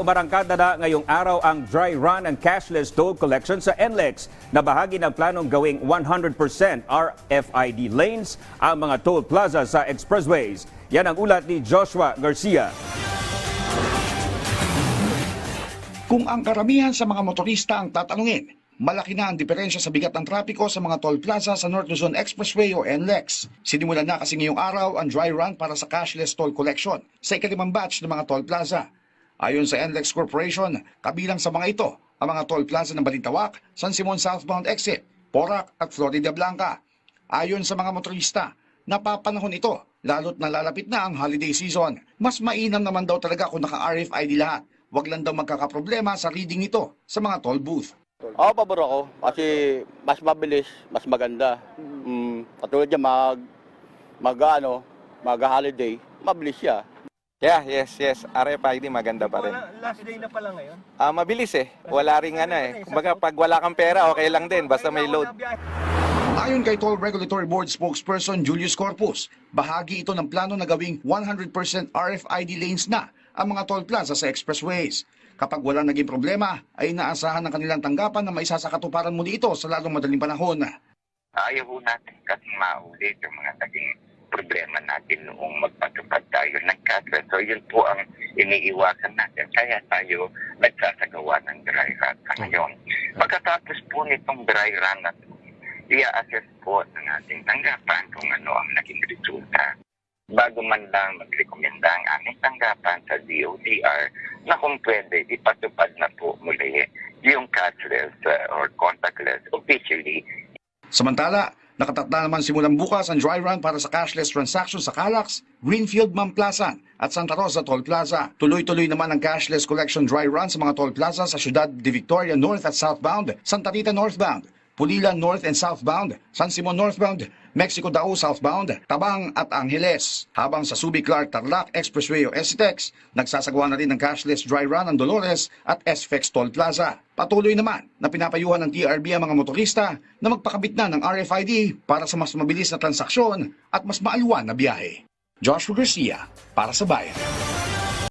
Umarangkada na ngayong araw ang dry run and cashless toll collection sa NLEX na bahagi ng planong gawing 100% RFID lanes ang mga toll plaza sa expressways. Yan ang ulat ni Joshua Garcia. Kung ang karamihan sa mga motorista ang tatanungin, malaki na ang diferensya sa bigat ng trapiko sa mga toll plaza sa North Luzon Expressway o NLEX. Sinimulan na kasi ngayong araw ang dry run para sa cashless toll collection sa ikalimang batch ng mga toll plaza. Ayon sa NLEX Corporation, kabilang sa mga ito ang mga toll plaza ng Balintawak, San Simon Southbound Exit, Porac at Florida Blanca. Ayon sa mga motorista, napapanahon ito lalo't nalalapit na ang holiday season. Mas mainam naman daw talaga kung naka-RFID lahat. Huwag lang daw magkakaproblema sa reading nito sa mga toll booth. Oo, pabor ako. Kasi mas mabilis, mas maganda. Mm, katulad niya, mag, mag, ano, mag-holiday, mabilis siya. Yeah, yes, yes. RFID maganda pa rin. Wala, last day na pala ngayon. Ah, mabilis eh. Wala ring ano eh. Kumbaga pag wala kang pera, okay lang din basta may load. Ayon kay Toll Regulatory Board spokesperson Julius Corpus, bahagi ito ng plano na gawing 100% RFID lanes na ang mga toll plaza sa expressways. Kapag wala naging problema, ay inaasahan ng kanilang tanggapan na maisasakatuparan muli ito sa lalong madaling panahon. ayaw natin kasing maulit yung mga naging problema natin noong magpatupad tayo ng cashless. So yun po ang iniiwasan natin. Kaya tayo nagsasagawa ng dry run ngayon. Pagkatapos po nitong dry run na i-assess po ng ating tanggapan kung ano ang naging resulta. Bago man lang magrekomenda ang aming tanggapan sa DOTR na kung pwede ipatupad na po muli yung cashless uh, or contactless officially Samantala, nakatatna naman simulang bukas ang dry run para sa cashless transactions sa Calax, Greenfield Mamplasan at Santa Rosa Toll Plaza. Tuloy-tuloy naman ang cashless collection dry run sa mga toll plaza sa Ciudad de Victoria North at Southbound, Santa Rita Northbound, Pulilan North and Southbound, San Simon Northbound, Mexico Dao Southbound, Tabang at Angeles. Habang sa Subic Clark Tarlac Expressway o SCTEX, nagsasagawa na rin ng cashless dry run ang Dolores at SFEX Toll Plaza. Patuloy naman na pinapayuhan ng TRB ang mga motorista na magpakabit na ng RFID para sa mas mabilis na transaksyon at mas maaluan na biyahe. Joshua Garcia, para sa Bayan.